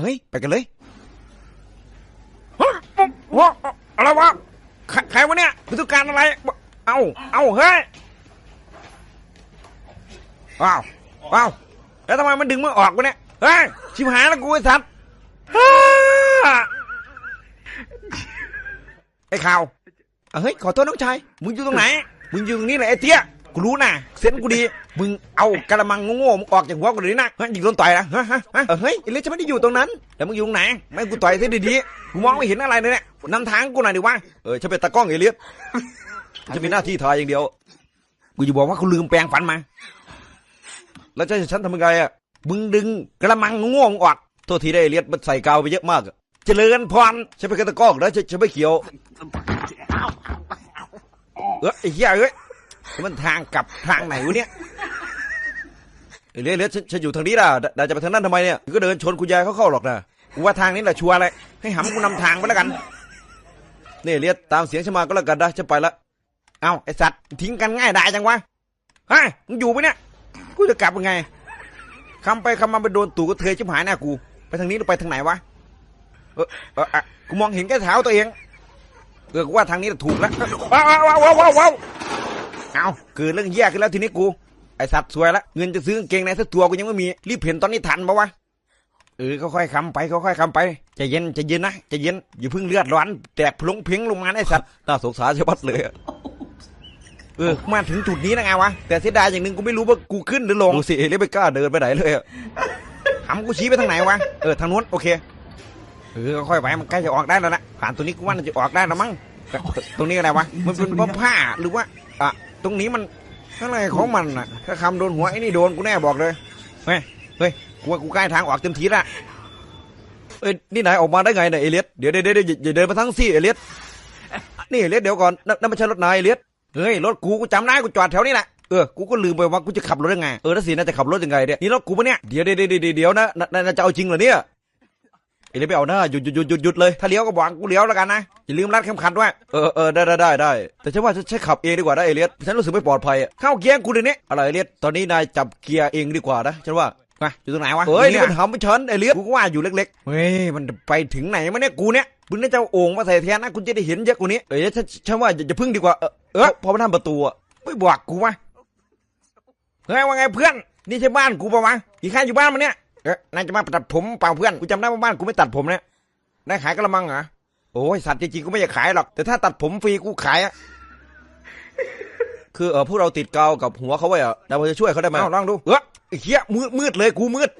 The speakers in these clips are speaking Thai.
เฮ้ย ไปกันเลยฮะฮะอะไรวะ ใครวะเนี่ยมึงต้องการอะไร เอาเอาเฮ้ยว้าวว้าวแล้วทำไมมันดึงมึงออกวะเนี่ย เฮ้ย ชิบหายแล้วกูไอ้สัตว์ไอ้ข่าวเฮ้ย ขอโทษน้องชาย มึงอยู่ตรงไหน มึงอยู่ตรงนี้เลยไอ้เตี้ย กูรู้นะเส้นกูดี มึงเอากระมังโง่ๆมึงออกจากหัวกูเลยนะฮะยิงโดนต่อยนะฮะฮะฮะเออเฮ้ยเอเลียสจะไม่ได้อยู่ตรงนั้นแล้วมึงอยู่ตรงไหนไม่กูต่อยซะดีๆกูมองไม่เห็นอะไรเลยเนี่ยนำทางกูหน่อยดิวะเออฉันเป็นตากล้องเอเลียจะมีหน้าที่ถ่ายอย่างเดียวกูจะบอกว่ากูลืมแปรงฟันมา แล้วจะให้ฉันทำยังไงอะมึงดึงกระมังโง่ๆมึงออกโทษทีได้เอเลียสมันใส่กาวไปเยอะมาก เจริญพรฉันเป็นตากล้องนะฉันฉันไม่เกี่ยว เออไอ้เหี้ยเอ้ย มันทางกลับทางไหนวะเนี่ยเอเลียสเอเลียสฉันอยู่ทางนี้ล่ะนายจะไปทางนั้นทำไมเนี่ยก็เดินชนคุณยายเขาเข้าหรอกนะกูว่าทางนี้แหละชัวร์เลยให้หำกูนำทางไปแล้วกันนี่เลี้ยตามเสียงฉันมาก็แล้วกันนะฉันไปละเอ้าไอสัตว์ทิ้งกันง่ายได้จังวะฮะมึงอยู่ไปะเนี่ยกูจะกลับยังไงคำไปคำมาไปโดนตู่ก็เทยชิบหายหน้ากู ไปทางนี้หรือไปทางไหนวะเออเออกูมองเห็นแค่เท้าตัวเองเออกูว่าทางนี้แหละถูกแล้วว้าวว้าวว้าวว้าว เอาเกิดเรื่องแย่ขึ้นแล้วทีนี้กู ไอสัตว์สวยละเงินจะซื้อกางเกงในสักตัวกูยังไม่มี รีบเห็นตอนนี้ทันปะวะเออค่อยๆคำไปค่อยๆคำไปใจเย็นใจเย็นนะใจเย็นอย่าเพิ่งเลือดร้อนแตกพลงเพลงลงมาไอสัตว์น่าสงสารชะมัดเลยอะเออมาถึงจุดนี้แล้วไงวะแต่เสียดายอย่างหนึ่งกูไม่รู้ว่ากูขึ้นหรือลงดูสิเอเลียสไม่กล้าเดินไปไหนเลยอะหำกูชี้ไปทางไหนวะเออทางนู้นโอเคเออค่อยๆไปมันใกล้จะออกได้แล้วนะผ่านตัวนี้กูว่าน่าจะออกได้แล้วมั้งแต่ตรงนี้อะไรวะมันเป็นเพราะผ้าหรือว่าอะ ตรงนี้มันอะไรของมันน่ะ ถ้าคำโดนหัวไอ้นี่โดนกูแน่บอกเลยเฮ้ยเฮ้ยกูว่ากูใกล้ทางออกเต็มทีละเอ้ยนี่นายออกมาได้ไงเนี่ยเอเลียสเดี๋ยวเดี๋ยวเดี๋ยวอย่าเดินมาทั้งซี่เอเลียสนี่เอเลียสเดี๋ยวก่อนนั่นนั่นไม่ใช่รถนายเอเลียสเฮ้ยรถกูกูจำได้กูจอดแถวนี้แหละเออ กูก็ลืมไปว่ากูจะขับรถยังไง เออแล้วสิน่าจะขับรถยังไงเนี่ย นี่รถกูปะเนี่ย เดี๋ยวเดี๋ยวเดี๋ยวเดี๋ยวเดี๋ยวนะนายนายจะเอาจริงเหรอเนี่ย เอเลียสไม่เอาหน้าหยุดหยุดหยุดหยุดหยุดเลย ถ้าเลี้ยวก็บอกกูเลี้ยวแล้วกันนะ อย่าลืมรัดเข็มขัดด้วย เออเออได้ได้ได้ได้ แต่ฉันว่าฉันฉันขับเองดีกว่านะเอเลียสฉันรู้สึกไม่ปลอดภัยอะเข้าเกียร์กูเดี๋ยวนี้อะไรเอเลียสตอนนี้นายจับเกียร์เองดีกว่านะฉันว่ามาอยู่ตรงไหนวะเฮ้ยนี่นี่มันทำให้ฉันเอเลียสกูก็ว่าอยู่เล็กๆเฮ้ยมันไปถึงไหนมาเนี่ยกูเนี่ยมึงน่าจะเอาโอ่งมาใส่แทนนะกูจะได้เห็นเยอะกว่านี้เอ้ยฉันฉันว่าอย่าอย่าพึ่งดีกว่าเออเออพอมาทำประตูอะไม่บอกกูวะเฮ้ยว่าไงเพื่อนนี่ใช่บ้านกูปะวะอีกข้าอยู่บ้านมันเนี่ย เอ๊ะนายจะมาตัดผมเปล่าเพื่อนกูจำได้ว่าบ้านกูไม่ตัดผมเนี่ยนายขายกระมังเหรอโอ้ยสัตว์จริงๆกูไม่อยากขายหรอก แต่ถ้าตัดผมฟรีกูขายอะคือเออพวกเราติดกาวกับหัวเขาไว้อะนายพอจะช่วยเขาได้ไหมเอาลองดูเออไอ้เหี้ยมืดมืดเลยกูมืด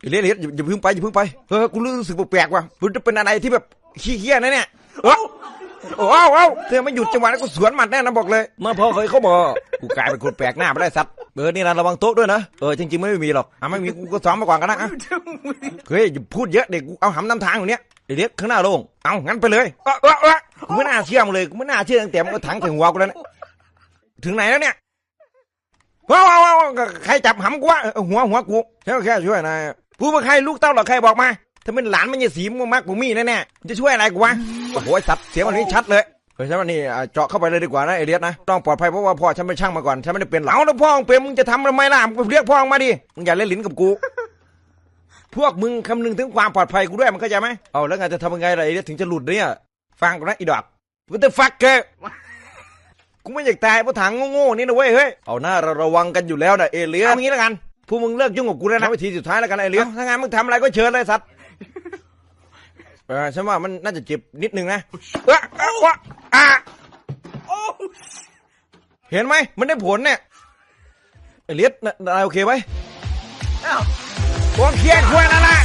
เอเลียสเอเลียสอย่าอย่าพึ่งไปอย่าพึ่งไปเออกูรู้สึกแปลกๆว่ะมันจะเป็นอะไรที่แบบขี้เหี้ยนะเนี่ยเออโอ้เอาเอาเธอไม่หยุดจังหวะนั้นกูสวนหมัดแน่นะบอกเลยมาพอเคยเขาบอกกูกลายเป็นคนแปลกหน้าไปได้สัตว์ เออนี่นะระวังโต๊ะด้วยนะเออจริงๆไม่มีหรอกอะไม่มีกูก็ซ้อมมาก่อนกันนะอะเฮ้ยอย่าพูดเยอะเด็กกูเอาหำนำทางอยู่เนี้ยเอเลียสข้างหน้าโล่งเอางั้นไปเลยเออเออเออกูไม่น่าเชื่อมึงเลยกูไม่น่าเชื่อตั้งแต่มึงก็ถังใส่หัวกูแล้วเนี่ยถึงไหนแล้วเนี่ยว้าวว้าวว้าวใครจับหำกูวะเออหัวหัวกูแค่แค่ช่วยนายพูดว่าใครลูกเต้าหรอใครบอกมาถ้าเป็นหลานมันจะสีมึงมากกูมีแน่แน่ๆจะช่วยอะไรกูวะโอ้โหสัตว์เสียงมันนี้ชัดเลย เฮ้ยฉันว่านี่อะเจาะเข้าไปเลยดีกว่านะเอเลียสนะต้องปลอดภัยเพราะว่าพ่อฉันเป็นช่างมาก่อนฉันไม่ได้เป็นหรอกเอาแล้วพ่อมึงเป็นมึงจะทำทำไมล่ะมึงเรียกพ่อมึงมาดิมึงอย่าเล่นลิ้นกับกูพวกมึงคำนึงถึงความปลอดภัยกูด้วยมันเข้าใจไหมเอาแล้วไงจะทำยังไงล่ะเอเลียสถึงจะหลุดเนี่ย ฟังกูนะอีดอก What the fuck เกกูไม่อยากตายเพราะถังโง่ๆนี่นะเว้ยเฮ้ยเอาหน้าเราระวังกันอยู่แล้วนะเอเลียเอาสงี้แล้วกันพวกมึงเลิกยุ่งกับกูแล้วนะวิธีสุดท้ายแล้วกันเอเลียสเอาถ้างั้นมึงทำอะไรก็เชิญเลยสัตว์ เออฉันว่ามันน่าจะเจ็บนิดนึงนะเอะเอะวะอะเห็นไหมมันได้ผลเนี่ยเอเลียสนายโอเคไหมโอเคคุยแล้วนะ